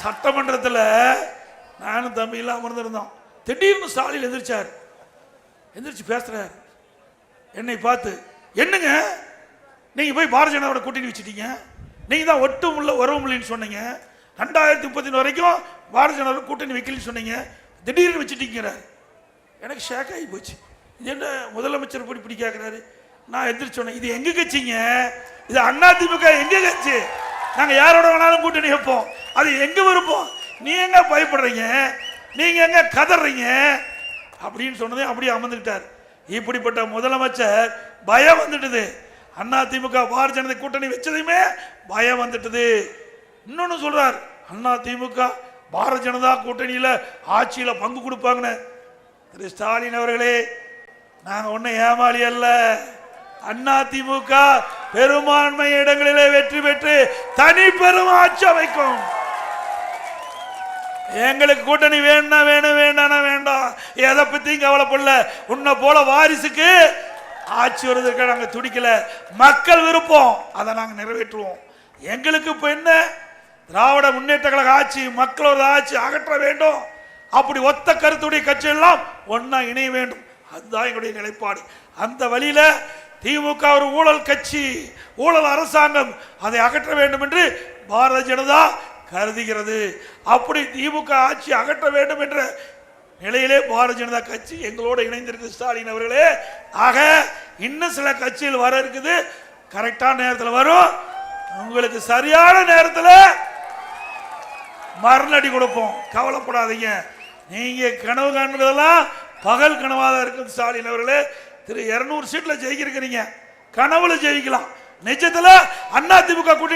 சட்டமன்றத்தில் நானும் தம்பியெல்லாம் அமர்ந்திருந்தோம். திடீர்னு ஸ்டாலின் எந்திரிச்சார். எந்திரிச்சு பேசுகிறார் என்னை பார்த்து என்னங்க? நீங்கள் போய் பாரதிய ஜனதாவோட கூட்டணி வச்சுட்டீங்க. நீங்கள் தான் ஒட்டும் உள்ள உறவும் சொன்னீங்க. ரெண்டாயிரத்தி முப்பத்தி வரைக்கும் பாரதிய ஜனதா கூட்டணி வைக்கலன்னு சொன்னீங்க. திடீர்னு வச்சுட்டீங்கிறார். எனக்கு ஷேக் ஆகி போச்சு. இது என்ன முதலமைச்சர் இப்படி இப்படி கேட்குறாரு நான் எந்திரிச்சோன்னே இது எங்கே கட்சிங்க? இது அண்ணா திமுக எங்கே கட்சி? நாங்கள் யாரோட வேணாலும் கூட்டணி வைப்போம். அது எங்க விருப்பம் நீ எங்க பயப்படுறீங்க? நீங்க எங்க கதறீங்க? அப்படின்னு சொன்னதே அப்படியே அமர்ந்துக்கிட்டார். இப்படிப்பட்ட முதலமைச்சர் பயம் வந்துட்டுது. அண்ணா திமுக பாரதிய ஜனதா கூட்டணி வச்சதையுமே பயம் வந்துட்டுது. இன்னொன்னு சொல்றார் அண்ணா திமுக பாரதிய ஜனதா கூட்டணியில் ஆட்சியில் பங்கு கொடுப்பாங்கன்னு. திரு ஸ்டாலின் அவர்களே நாங்கள் ஒன்றும் ஏமாளி அல்ல. அண்ணா திமுக பெரும்பான்மை இடங்களிலே வெற்றி பெற்று தனி பெரும் ஆட்சி அமைக்கும். எங்களுக்கு கூட்டணி வேணும்னா வேணும் வேண்டாம்னா வேண்டாம். எதை பத்தியும் கவலைப்படல. உன்னை போல வாரிசுக்கு ஆட்சி வருவதற்கு நாங்கள் துடிக்கல. மக்கள் விருப்பம். அதை நாங்கள் நிறைவேற்றுவோம். எங்களுக்கு இப்போ என்ன? திராவிட முன்னேற்ற கழக ஆட்சி மக்களோட ஆட்சி அகற்ற வேண்டும். அப்படி ஒத்த கருத்துடைய கட்சியெல்லாம் ஒன்றா இணைய வேண்டும். அதுதான் எங்களுடைய நிலைப்பாடு. அந்த வழியில் திமுக ஒரு ஊழல் கட்சி ஊழல் அரசாங்கம் அதை அகற்ற வேண்டும் என்று பாரதிய ஜனதா கருதுகிறது. அப்படி திமுக ஆட்சி அகற்ற வேண்டும் என்ற நிலையிலே பாரதிய ஜனதா கட்சி எங்களோட இணைந்திருக்கு ஸ்டாலின் அவர்களே. ஆக இன்னும் சில கட்சிகள் வர இருக்குது. கரெக்டான நேரத்தில் வரும். உங்களுக்கு சரியான நேரத்தில் மரணடி கொடுப்போம். கவலைப்படாதீங்க. நீங்க கனவு காண்பதெல்லாம் பகல் கனவாக தான் இருக்குது ஸ்டாலின் அவர்களே. திரு இருநூறு சீட்டில் ஜெயிக்கிறீங்க. கனவுல ஜெயிக்கலாம். நிஜத்தில் அண்ணா திமுக கூட்டணி